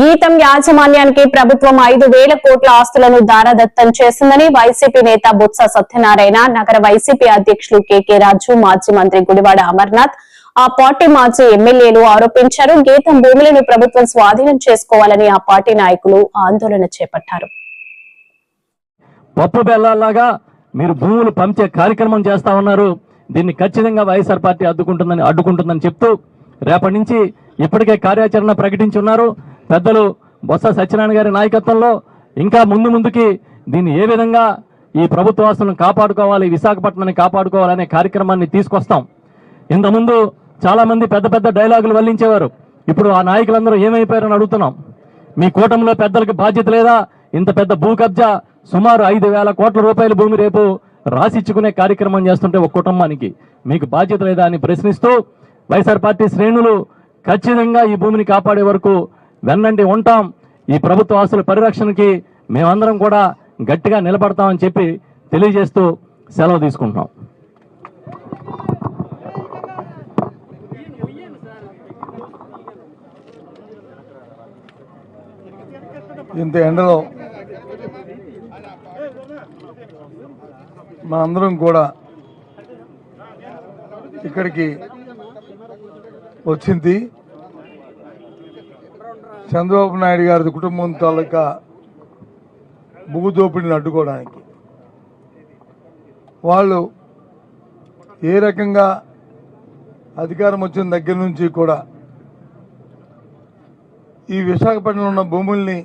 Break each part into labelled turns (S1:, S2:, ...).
S1: గీతం యాజమాన్యానికి ప్రభుత్వం ఐదు వేల కోట్ల ఆస్తులను దారదత్తం చేసిందని వైసీపీ నేత బొత్స సత్యనారాయణ నగర వైసీపీ అధ్యక్షులు కెకే రాజు మాజీ మంత్రి గుడివాడ అమర్నాథ్ ఆ పార్టీ మాజీ ఎమ్మెల్యేలు ఆరోపించారు. గీతం భూములను ప్రభుత్వం స్వాధీనం చేసుకోవాలని ఆ పార్టీ నాయకులు ఆందోళన చేపట్టారు.
S2: పప్పు బెల్లాలాగా మీరు భూములు పంచే కార్యక్రమం చేస్తా ఉన్నారు. దీన్ని ఖచ్చితంగా వైఎస్ఆర్ పార్టీ అడ్డుకుంటుందని అడ్డుకుంటుందని చెప్తూ రేపటి నుంచి ఇప్పటికే కార్యాచరణ ప్రకటించి ఉన్నారు. పెద్దలు బొత్స సత్యనారాయణ గారి నాయకత్వంలో ఇంకా ముందు ముందుకి దీన్ని ఏ విధంగా ఈ ప్రభుత్వ ఆస్తులను కాపాడుకోవాలి విశాఖపట్నాన్ని కాపాడుకోవాలనే కార్యక్రమాన్ని తీసుకొస్తాం. ఇంతకుముందు చాలామంది పెద్ద పెద్ద డైలాగులు వల్లించేవారు. ఇప్పుడు ఆ నాయకులందరూ ఏమైపోయారని అడుగుతున్నాం. మీ కూటమిలో పెద్దలకు బాధ్యత లేదా? ఇంత పెద్ద భూ కబ్జా సుమారు ఐదు వేల కోట్ల రూపాయల భూమి రేపు రాసిచ్చుకునే కార్యక్రమం చేస్తుంటే ఒక కుటుంబానికి మీకు బాధ్యత లేదా అని ప్రశ్నిస్తూ వైఎస్ఆర్ పార్టీ శ్రేణులు ఖచ్చితంగా ఈ భూమిని కాపాడే వరకు వెన్నండి ఉంటాం. ఈ ప్రభుత్వ ఆస్తుల పరిరక్షణకి మేమందరం కూడా గట్టిగా నిలబడతామని చెప్పి తెలియజేస్తూ సెలవు తీసుకుంటున్నాం.
S3: ఇంత ఎండలో మనందరం కూడా ఇక్కడికి వచ్చింది. చంద్రబాబు నాయుడు గారి కుటుంబం తాలూకా భూ దోపిడీని అడ్డుకోవడానికి వాళ్ళు ఏ రకంగా అధికారం వచ్చిన దగ్గర నుంచి కూడా ఈ విశాఖపట్నంలో ఉన్న భూముల్ని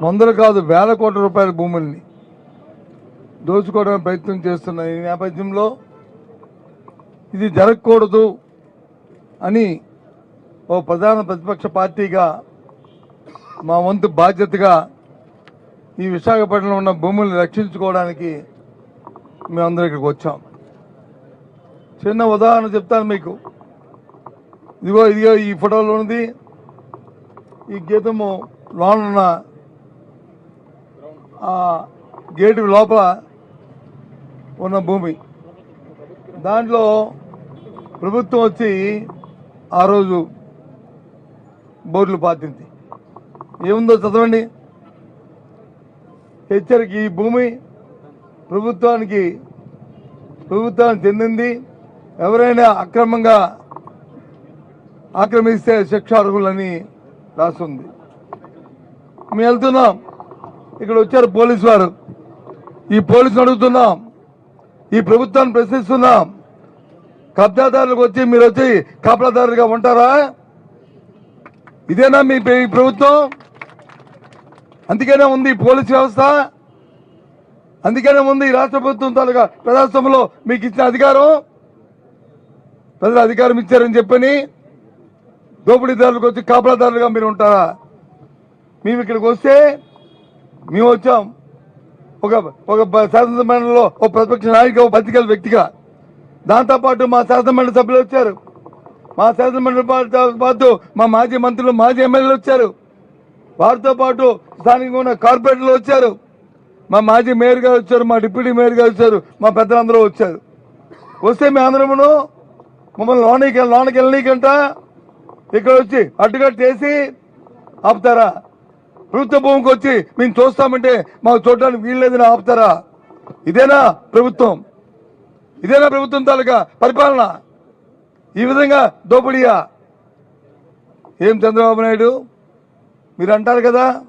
S3: వందలు కాదు వేల కోట్ల రూపాయల భూముల్ని దోచుకోవడానికి ప్రయత్నం చేస్తున్న ఈ నేపథ్యంలో ఇది జరగకూడదు అని ఓ ప్రధాన ప్రతిపక్ష పార్టీగా మా వంతు బాధ్యతగా ఈ విశాఖపట్నంలో ఉన్న భూముల్ని రక్షించుకోవడానికి మేమందరం ఇక్కడికి వచ్చాం. చిన్న ఉదాహరణ చెప్తాను మీకు. ఇదిగో ఇదిగో ఈ ఫోటోలో ఉన్నది. ఈ గీతము లోనున్న ఆ గేటు లోపల ఉన్న భూమి. దాంట్లో ప్రభుత్వం వచ్చి ఆ రోజు బోర్లు పాతింది. ఏముందో చదవండి. హెచ్చరిక ఈ భూమి ప్రభుత్వానికి ప్రభుత్వానికి చెందింది. ఎవరైనా అక్రమంగా ఆక్రమిస్తే శిక్షార్హులని రాస్తుంది మేము వెళ్తున్నాం. ఇక్కడ వచ్చారు పోలీసు వారు. ఈ పోలీసును అడుగుతున్నాం. ఈ ప్రభుత్వాన్ని ప్రశ్నిస్తున్నాం. కబ్జాదారులకు వచ్చి మీరు వచ్చి కాపలాదారులుగా ఉంటారా? ఇదేనా మీ ప్రభుత్వం? అందుకనే ఉంది పోలీస్ వ్యవస్థ? అందుకనే ఉంది రాష్ట్ర ప్రభుత్వం తాలూకా ప్రజాస్వామ్యంలో మీకు ఇచ్చిన అధికారం? ప్రజలు అధికారం ఇచ్చారని చెప్పని దోపిడీదారులకు వచ్చి కాపలాదారులుగా మీరు ఉంటారా? మేము ఇక్కడికి వస్తే మేము వచ్చాం. ఒక ఒక శాసనసభలో ఒక ప్రతిపక్ష నాయకుగా ఒక పత్రికల వ్యక్తిగా. దాంతోపాటు మా శాసనమండలి సభ్యులు వచ్చారు. మా శాసనమండలి పాటు మా మాజీ మంత్రులు మాజీ ఎమ్మెల్యేలు వచ్చారు. వారితో పాటు స్థానికంగా ఉన్న కార్పొరేటర్లు వచ్చారు. మా మాజీ మేయర్ గారు వచ్చారు మా డిప్యూటీ మేయర్ గారు వచ్చారు మా పెద్దలందరూ వచ్చారు. వస్తే మీ అందరమును మమ్మల్ని లోనికి లోనికి వెళ్ళనీకంట ఇక్కడ వచ్చి అడ్డుకట్టేసి ఆపుతారా? ప్రభుత్వ భూమికి వచ్చి మేము చూస్తామంటే మాకు చూడడానికి వీల్లేదని ఆపుతారా? ఇదేనా ప్రభుత్వం? ఇదేనా ప్రభుత్వం తాలూకా పరిపాలన? ఈ విధంగా దోపిడీయా? ఏం చంద్రబాబు నాయుడు? మీరు అంటారు కదా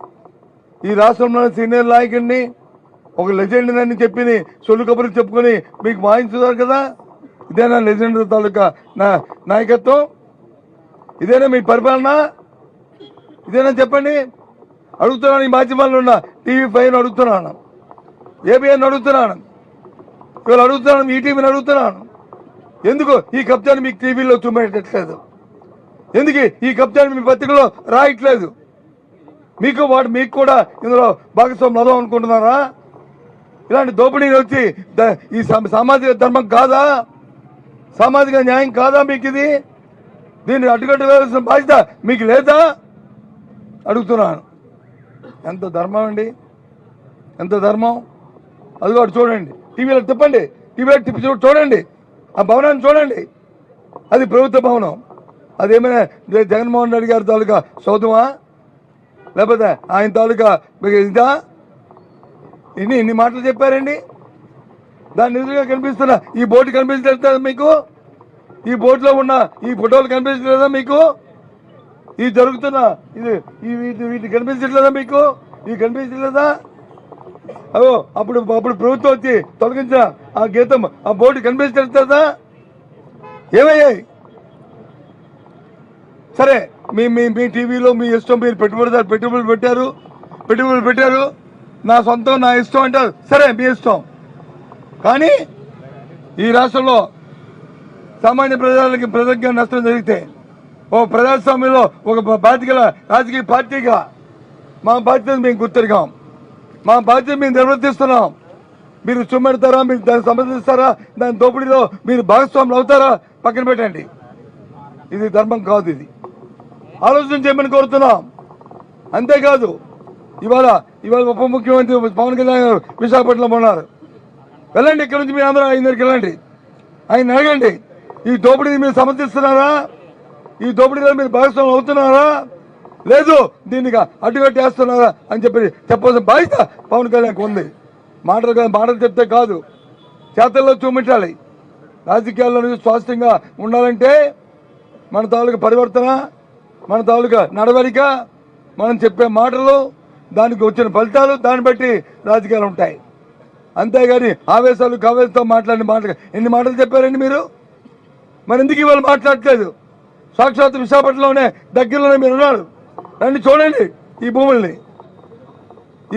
S3: ఈ రాష్ట్రంలో సీనియర్ నాయకుడిని ఒక లెజెండ్ అని చెప్పి సొల్లు కబుర్లు చెప్పుకొని మీకు వాయించుతారు కదా? ఇదేనా లెజెండ్ తాలూకా నా నాయకత్వం. ఇదేనా మీ పరిపాలన? ఇదేనా చెప్పండి? అడుగుతున్నాను ఈ మాధ్యమాల్లో ఉన్న టీవీ ఫైవ్ అడుగుతున్నాను. ఏబిఎన్ అడుగుతున్నాను. ఇవాళ అడుగుతున్నాను ఈటీవీని అడుగుతున్నాను. ఎందుకు ఈ కబ్జాని మీకు టీవీలో చూపెట్టట్లేదు? ఎందుకు ఈ కబ్జాని మీ పత్రికలో రాయట్లేదు? మీకు వాడు మీకు కూడా ఇందులో భాగస్వామ్యం అదో అనుకుంటున్నారా? ఇలాంటి దోపిడీలు వచ్చి ఈ సా- సామాజిక ధర్మం కాదా? సామాజిక న్యాయం కాదా మీకు ఇది? దీన్ని అడ్డుకట్ట వేయాల్సిన బాధ్యత మీకు లేదా? అడుగుతున్నాను. ఎంత ధర్మం అండి? ఎంత ధర్మం? అది కూడా చూడండి. టీవీలో తిప్పండి. టీవీలో తిప్పి చూడండి. ఆ భవనాన్ని చూడండి. అది ప్రభుత్వ భవనం. అదేమైనా ఏమైనా జగన్మోహన్ రెడ్డి గారి తాలూకా సౌదమా లేకపోతే ఆయన తాలూకా మీకు ఇదా? ఇన్ని ఇన్ని మాటలు చెప్పారండి. దాని ఎదురుగా కనిపిస్తున్న ఈ బోర్డు కనిపించలేదా మీకు? ఈ బోర్డులో ఉన్న ఈ ఫోటోలు కనిపించలేదా మీకు? ఈ జరుగుతున్న ఇది ఈ వీటి వీటి కనిపించట్లేదా మీకు? ఇవి కనిపించట్లేదా? అగో అప్పుడు అప్పుడు ప్రభుత్వం వచ్చి తొలగించిన ఆ గీతం ఆ బోర్డు కనిపించట్లేదా ఏమయ్యాయి సరే మీ మీ మీ టీవీలో మీ ఇష్టం మీరు పెట్టుబడిదారు పెట్టుబడులు పెట్టారు పెట్టుబడులు పెట్టారు. నా సొంతం నా ఇష్టం అంటారు. సరే మీ ఇష్టం. కానీ ఈ రాష్ట్రంలో సామాన్య ప్రజలకి ప్రజలకు నష్టం జరిగితే ఓ ప్రజాస్వామ్యంలో ఒక బాధ్యత రాజకీయ పార్టీగా మా బాధ్యత మేము గుర్తిరిగాం. మా బాధ్యత మేము నిర్వర్తిస్తున్నాం. మీరు చుమ్మెడతారా మీరు దాన్ని సమర్థిస్తారా? దాని దోపిడీలో మీరు భాగస్వాములు అవుతారా? పక్కన పెట్టండి. ఇది ధర్మం కాదు ఇది. ఆలోచన చేయమని కోరుతున్నాం. అంతేకాదు ఇవాళ ఇవాళ ఉప ముఖ్యమంత్రి పవన్ కళ్యాణ్ గారు విశాఖపట్నంలో ఉన్నారు. వెళ్ళండి ఇక్కడ నుంచి మీరు అందరూ ఆయన దగ్గరికి వెళ్ళండి. ఆయన అడగండి ఈ దోపిడీని మీరు సమర్థిస్తున్నారా? ఈ దోపిడీలో మీరు భాగస్వాములు అవుతున్నారా? లేదు దీనికి అడ్డుకట్టేస్తున్నారా అని చెప్పి చెప్పాల్సిన బాధ్యత పవన్ కళ్యాణ్కి ఉంది. మాటలు మాటలు చెప్తే కాదు. చేతల్లో చూపించాలి. రాజకీయాల్లో నుంచి స్వాస్థ్యంగా ఉండాలంటే మన తాలూకా పరివర్తన మన తాలూకా నడవడిక మనం చెప్పే మాటలు దానికి వచ్చిన ఫలితాలు దాన్ని బట్టి రాజకీయాలు ఉంటాయి. అంతేగాని ఆవేశాలు కావేశాలతో మాట్లాడిన మాటలు ఎన్ని మాటలు చెప్పారండి మీరు? మరి ఎందుకు ఇవాళ మాట్లాడట్లేదు? సాక్షాత్ విశాఖపట్నంలోనే దగ్గరలోనే మీరు ఉన్నారు. రండి చూడండి ఈ భూముల్ని.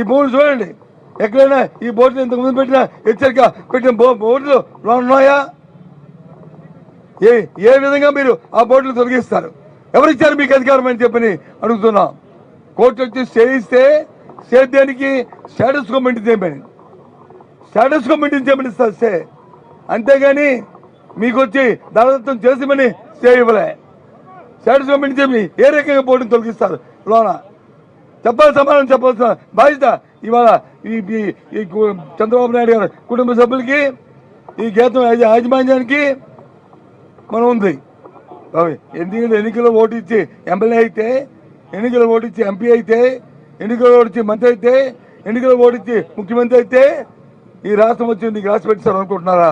S3: ఈ భూములు చూడండి. ఎక్కడైనా ఈ బోర్డుని ఇంతకు ముందు పెట్టిన హెచ్చరిక పెట్టిన బో- బోర్డులు ఉన్నాయా? ఏ ఏ విధంగా మీరు ఆ బోర్డులు తొలగిస్తారు? ఎవరిచ్చారు మీకు అధికారం అని చెప్పని అడుగుతున్నాం. కోర్టు వచ్చి చేయిస్తే సేద్యానికి స్టే దేనికి స్టేటస్ చేయమని. స్టేటస్ కమిటీ చేయమని ఇస్తారు అంతేగాని మీకు వచ్చి దళదత్వం చేసిమని స్టే ఇవ్వలే. స్టేటస్ కమిటీ చేయమని ఏ రకంగా బోర్డుని తొలగిస్తారు? లోనా? చెప్పాలి సమాధానం చెప్పాల్సిన బాధ్యత. ఇవాళ ఈ ఈ- చంద్రబాబు నాయుడు గారు కుటుంబ సభ్యులకి ఈ గీతం యాజమాన్యానికి మనం ఉంది. ఎందుకంటే ఎన్నికల్లో ఓటు ఇచ్చి ఎమ్మెల్యే అయితే ఎన్నికల్లో ఓటు ఇచ్చి ఎంపీ అయితే ఎన్నికల్లో ఓటు ఇచ్చి మంత్రి అయితే ఎన్నికల్లో ఓటు ఇచ్చి ముఖ్యమంత్రి అయితే ఈ రాష్ట్రం వచ్చి నీకు రాసి పెట్టారు అనుకుంటున్నారా